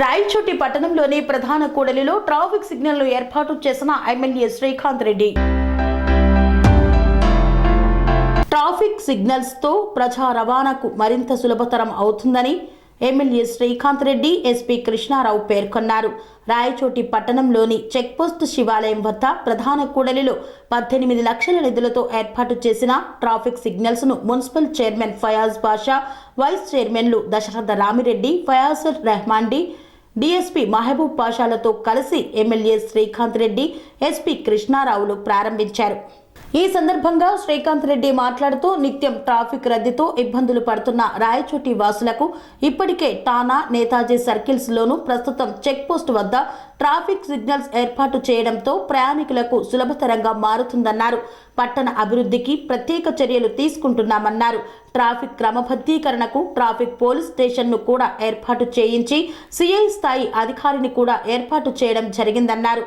రాయచోటి పట్టణంలోని ప్రధాన కూడలిలో ట్రాఫిక్ సిగ్నల్ను ఏర్పాటు చేసిన ఎమ్మెల్యే శ్రీకాంత్ రెడ్డి. ట్రాఫిక్ సిగ్నల్స్తో ప్రజా రవాణాకు మరింత సులభతరం అవుతుందని ఎమ్మెల్యే శ్రీకాంత్ రెడ్డి ఎస్పీ కృష్ణారావు పేర్కొన్నారు. రాయచోటి పట్టణంలోని చెక్పోస్ట్ శివాలయం వద్ద ప్రధాన కూడలిలో పద్దెనిమిది లక్షల నిధులతో ఏర్పాటు చేసిన traffic సిగ్నల్స్ను municipal chairman Fayaz Basha vice చైర్మన్లు దశరథ రామిరెడ్డి ఫయాజుర్ డి డీఎస్పీ మహబూబ్ పాషాలతో కలిసి ఎమ్మెల్యే శ్రీకాంత్ రెడ్డి ఎస్పీ కృష్ణారావులు ప్రారంభించారు. ఈ సందర్భంగా శ్రీకాంత్ రెడ్డి మాట్లాడుతూ నిత్యం ట్రాఫిక్ రద్దీతో ఇబ్బందులు పడుతున్న రాయచోటి వాసులకు ఇప్పటికే టానా నేతాజీ సర్కిల్స్ లోను ప్రస్తుతం చెక్ పోస్ట్ వద్ద ట్రాఫిక్ సిగ్నల్స్ ఏర్పాటు చేయడంతో ప్రయాణికులకు సులభతరంగా మారుతుందన్నారు. పట్టణ అభివృద్ధికి ప్రత్యేక చర్యలు తీసుకుంటున్నామన్నారు. ట్రాఫిక్ క్రమబద్ధీకరణకు ట్రాఫిక్ పోలీస్ స్టేషన్ను కూడా ఏర్పాటు చేయించి సిఐ స్థాయి అధికారిని కూడా ఏర్పాటు చేయడం జరిగిందన్నారు.